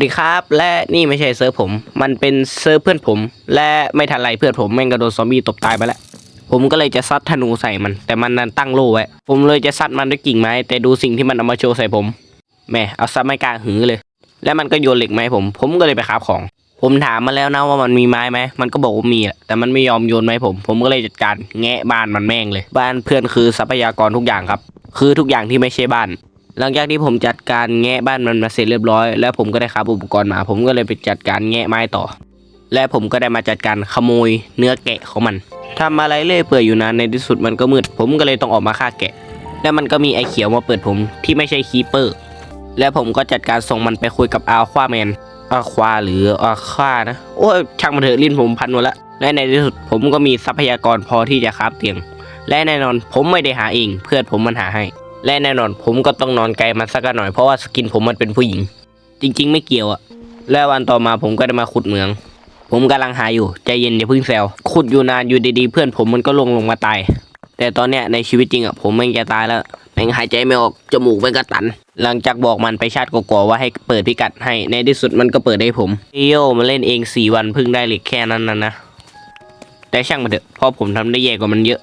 วัสดีครับ และนี่ไม่ใช่เซิร์ฟผม มันเป็นเซิร์ฟเพื่อนผม และไม่ทันไรเพื่อนผมแม่งกระโดนซอมบี้ตบตายไปแล้ว ผมก็เลยจะซัดธนูใส่มัน แต่มันนั้นตั้งโล่ไว้ ผมเลยจะซัดมันด้วยกิ่งไม้ แต่ดูสิ่งที่มันเอามาโชว์ใส่ผมแหม่เอาซัดไม่กล้าหือเลย และมันก็โยนเหล็กมาให้ผม ผมก็เลยไปคาบของ ผมถามมาแล้วนะว่ามันมีไม้ไหม มันก็บอกว่ามี แต่มันไม่ยอมโยนไม้ผม ผมก็เลยจัดการแงะบ้านมันแม่งเลย บ้านเพื่อนคือทรัพยากรทุกอย่างครับ คือทุกอย่างที่ไม่ใช่บ้าน หลังจากที่ผมจัดการแงะบ้านมันมาเสร็จเรียบร้อย แล้วผมก็ได้ครับอุปกรณ์มา ผมก็เลยไปจัดการแงะไม้ต่อ และผมก็ได้มาจัดการขโมยเนื้อแกะของมันทำอะไรเล่อยเปื่อยอยู่นานในที่สุดมันก็มืด ผมก็เลยต้องออกมาฆ่าแกะ แล้วมันก็มีไอ้เขียวมาเปิดผมที่ไม่ใช่คีเปอร์ และผมก็จัดการส่งมันไปคุยกับอาควาแมนอาควาหรืออาควานะ โอ้ยช่างมันเถอะลิ้นผมพันหมดละและในที่สุดผมก็มีทรัพยากรพอที่จะคราฟเตียง และแน่นอนผมไม่ได้หาเองเพื่อนผมมันหาให้ และแน่นอนผมก็ต้องนอนไกลมันสักหน่อยเพราะว่าสกินผมมันเป็นผู้หญิง จริง ๆ ไม่เกี่ยวอะและวันต่อมาผมก็ได้มาขุดเหมือง ผมกำลังหาอยู่ใจเย็นอย่าเพิ่งแซวขุดอยู่นานอยู่ดีๆเพื่อนผมมันก็ลงลงมาตาย แต่ตอนเนี้ยในชีวิตจริงอะผมแม่งจะตายแล้วแม่งหายใจไม่ออกจมูกแม่งก็ตัน หลังจากบอกมันไปชาติกว่าๆว่าให้เปิดพิกัดให้ในที่สุดมันก็เปิดให้ผมโยมาเล่นเองสี่วันเพิ่งได้เหล็กแค่นั้นนะนะแต่ช่างมันเถอะเพราะผมทำได้แย่กว่ามันเยอะ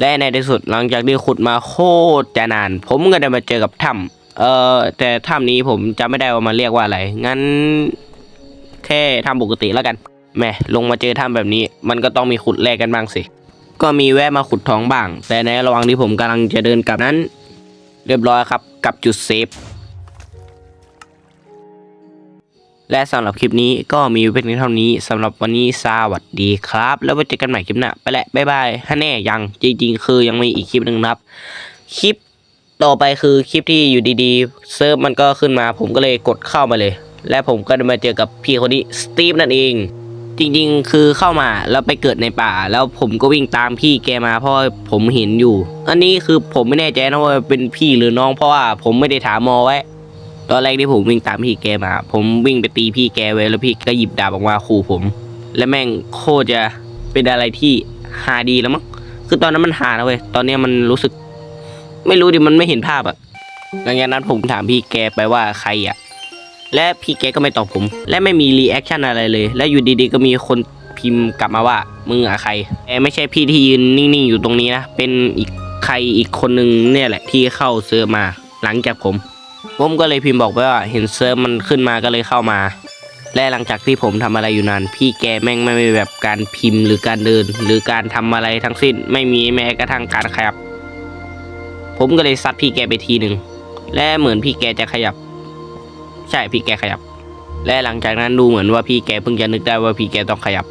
และในที่สุดหลังจากที่ขุดมาโคตรจะนาน ผมก็ได้มาเจอกับถ้ำเอ่อแต่ถ้ำนี้ผมจำไม่ได้ว่ามันเรียกว่าอะไร งั้น แค่ถ้ำปกติแล้วกันแม่ลงมาเจอถ้ำแบบนี้ มันก็ต้องมีขุดแลกกันบ้างสิ ก็มีแวะมาขุดท้องบ้าง แต่ในระหว่างที่ผมกำลังจะเดินกลับนั้น เรียบร้อยครับ กับจุดเซฟ และสำหรับคลิปนี้ก็มีเพียงเท่านี้สำหรับวันนี้สวัสดีครับ แล้วไว้เจอกันใหม่คลิปหน้าไปแหละบ๊ายบายฮะแน่ยังจริงๆ คือยังมีอีกคลิปหนึ่งนะครับคลิปต่อไปคือคลิปที่อยู่ดีๆเซิร์ฟมันก็ขึ้นมาผมก็เลยกดเข้ามาเลย และผมก็มาเจอกับพี่คนนี้สตีฟนั่นเอง จริงๆ คือเข้ามาแล้วไปเกิดในป่า แล้วผมก็วิ่งตามพี่แกมาเพราะผมเห็นอยู่ อันนี้คือผมไม่แน่ใจนะว่าเป็นพี่หรือน้องเพราะว่าผมไม่ได้ถามมอไว้ ตอนแรกที่ผมวิ่งตามพี่แกมา ผมวิ่งไปตีพี่แกไว้แล้วพี่ก็หยิบดาบออกมาขู่ผม และแม่งโคตรจะเป็นอะไรที่หาดีแล้วมั้งคือตอนนั้นมันหานะเว้ยตอนนี้มันรู้สึก ไม่รู้ดิมันไม่เห็นภาพอะหลังจากนั้นผมถามพี่แกไปว่าใครอะและพี่แกก็ไม่ตอบผม และไม่มีรีแอคชั่นอะไรเลย และอยู่ดีๆก็มีคนพิมพ์กลับมาว่ามึงอะใครแต่ไม่ใช่พี่ที่ยืนนิ่งๆอยู่ตรงนี้นะเป็นอีกใครอีกคนนึงเนี่ยแหละที่เข้าเซิร์ฟมาหลังจากผม ผมก็เลยพิมพ์บอกไปว่าเห็นเซิร์ฟมันขึ้นมาก็เลยเข้ามา และหลังจากที่ผมทำอะไรอยู่นาน พี่แกแม่งไม่มีแบบการพิมพ์หรือการเดิน หรือการทำอะไรทั้งสิ้น ไม่มีแม้กระทั่งการขยับ ผมก็เลยซัดพี่แกไปทีหนึ่งและเหมือนพี่แกจะขยับ ใช่พี่แกขยับ และหลังจากนั้นดูเหมือนว่าพี่แกเพิ่งจะนึกได้ว่าพี่แกต้องขยับ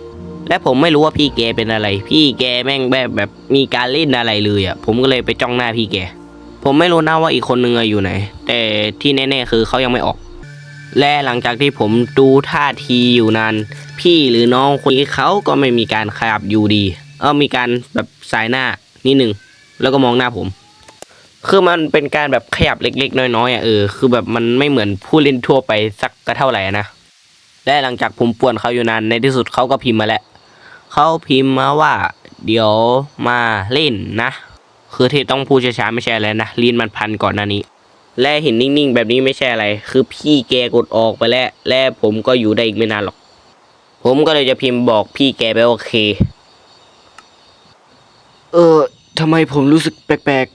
และผมไม่รู้ว่าพี่แกเป็นอะไร พี่แกแม่งแบบแบบมีการเล่นอะไรเลยอะ ผมก็เลยไปจ้องหน้าพี่แก ผมไม่รู้นะว่าอีกคนนึงอะอยู่ไหน แต่ที่แน่ๆคือเขายังไม่ออก และหลังจากที่ผมดูท่าทีอยู่นานพี่หรือน้องคนนี้เขาก็ไม่มีการขยับอยู่ดี เออมีการแบบสายหน้านิดหนึ่งแล้วก็มองหน้าผม คือมันเป็นการแบบขยับเล็กๆ น้อยๆอะเออคือแบบมันไม่เหมือนผู้เล่นทั่วไปสักกระเท่าไหร่นะและหลังจากผมป่วนเขาอยู่นานในที่สุดเขาก็พิมพ์มาแล้วเขาพิมพ์มาว่า เดี๋ยวมาเล่นนะ คือที่ต้องพูดช้าๆไม่ใช่อะไรนะลีนมันพันก่อนหน้านี้ และเห็นนิ่งๆ แบบนี้ไม่ใช่อะไร คือพี่แกกดออกไปแล้ว และผมก็อยู่ได้อีกไม่นานหรอก ผมก็เลยจะพิมพ์บอกพี่แกไปโอเค เออทำไมผมรู้สึกแปลก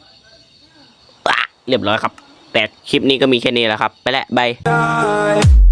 ๆอะเรียบร้อยครับ แต่คลิปนี้ก็มีแค่นี้แหละครับ ไปแล้วบาย die